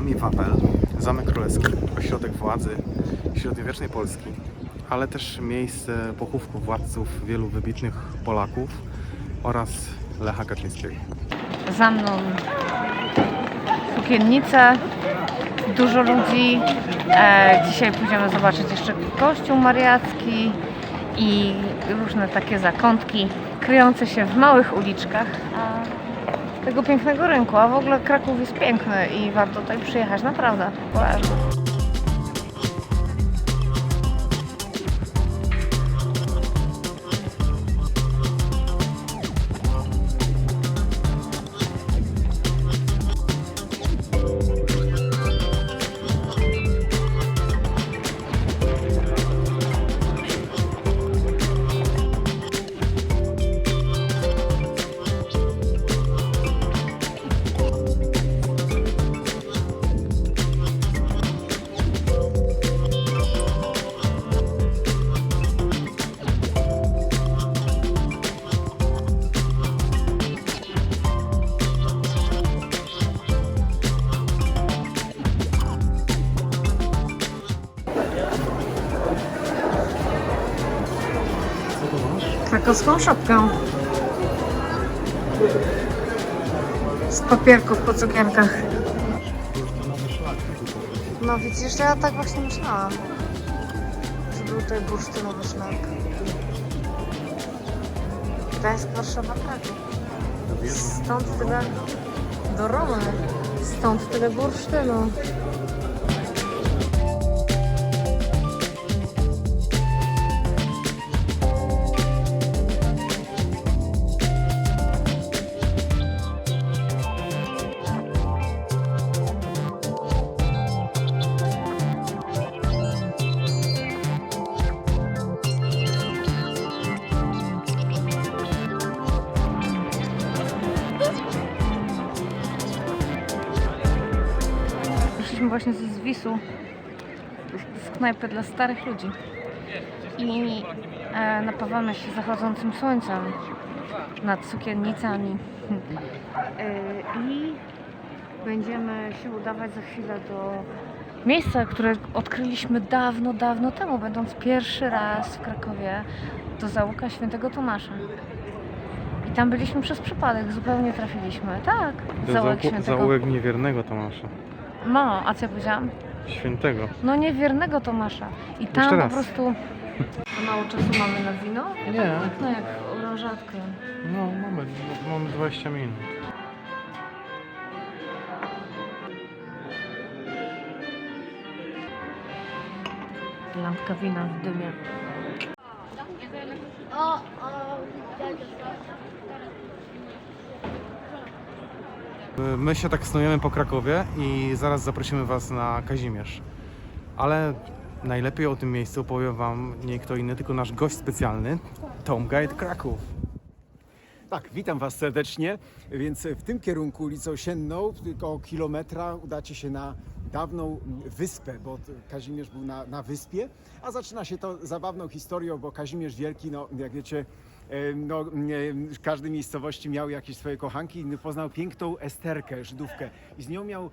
Wawel, Zamek Królewski, ośrodek władzy średniowiecznej Polski, ale też miejsce pochówku władców wielu wybitnych Polaków oraz Lecha Kaczyńskiego. Za mną sukiennice, dużo ludzi. E, dzisiaj pójdziemy zobaczyć jeszcze kościół mariacki i różne takie zakątki kryjące się w małych uliczkach tego pięknego rynku. A w ogóle Kraków jest piękny i warto tutaj przyjechać, naprawdę. Polecam. Krakowską szopkę. Z papierków po cukierkach. No widzisz, ja tak właśnie myślałam. Że był tutaj bursztynowy szlak. Gdańsk, Warszawa, Kraków. Stąd tyle do Romy. Stąd tyle bursztynu. Właśnie ze Zwisu, z knajpy dla starych ludzi. I e, napawamy się zachodzącym słońcem nad sukiennicami. E, I będziemy się udawać za chwilę do miejsca, które odkryliśmy dawno, dawno temu, będąc pierwszy raz w Krakowie, do załuka świętego Tomasza. I tam byliśmy przez przypadek, zupełnie trafiliśmy. Tak, zaułek świętego Zaułek niewiernego Tomasza. No, a co ja powiedziałam? Świętego. No niewiernego Tomasza. I tam po raz. prostu... A mało czasu mamy na wino? Nie. No jak orężatkę. No mamy, mamy 20 minut. Lampka wina w dymie. My się tak snujemy po Krakowie i zaraz zaprosimy Was na Kazimierz. Ale najlepiej o tym miejscu opowie Wam nie kto inny, tylko nasz gość specjalny, Tom Guide Kraków. Tak, witam Was serdecznie. Więc w tym kierunku ulicą Sienną, tylko kilometra, udacie się na dawną wyspę, bo Kazimierz był na, na wyspie, a zaczyna się to zabawną historią, bo Kazimierz Wielki, no jak wiecie, no, w każdej miejscowości miał jakieś swoje kochanki i poznał piękną Esterkę, Żydówkę i z nią miał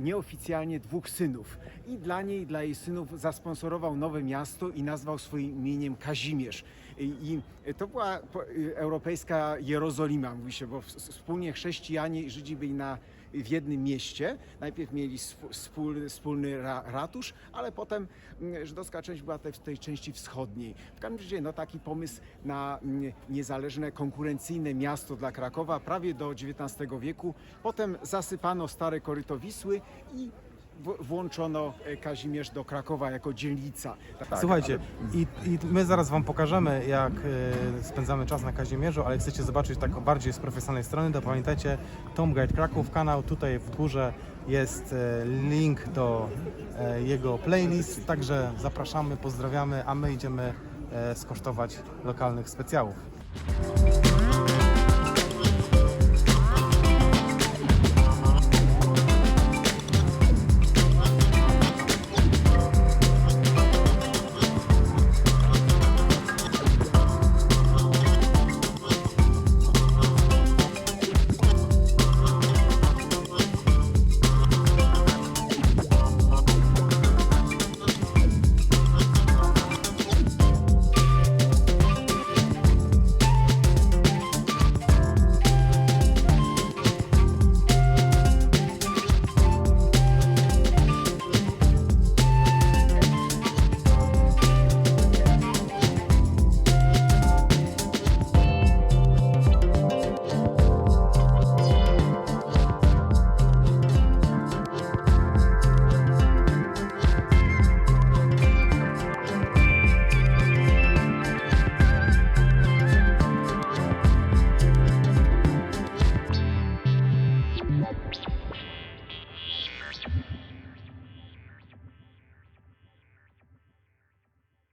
nieoficjalnie dwóch synów i dla niej, dla jej synów zasponsorował nowe miasto i nazwał swoim imieniem Kazimierz. I i to była y, europejska Jerozolima, mówi się, bo wspólnie chrześcijanie i Żydzi byli na, w jednym mieście. Najpierw mieli wspólny, wspólny ra, ratusz, ale potem mm, żydowska część była w tej części wschodniej. W każdym razie no, taki pomysł na mm, niezależne, konkurencyjne miasto dla Krakowa prawie do XIX wieku. Potem zasypano stare koryto Wisły i włączono e, Kazimierz do Krakowa jako dzielnica. Tak, Słuchajcie, ale- i, i my zaraz Wam pokażemy, jak e, spędzamy czas na Kazimierzu, ale chcecie zobaczyć tak bardziej z profesjonalnej strony, to pamiętajcie, Tom Guide Kraków, kanał tutaj w górze jest e, link do e, jego playlist, także zapraszamy, pozdrawiamy, a my idziemy e, skosztować lokalnych specjałów.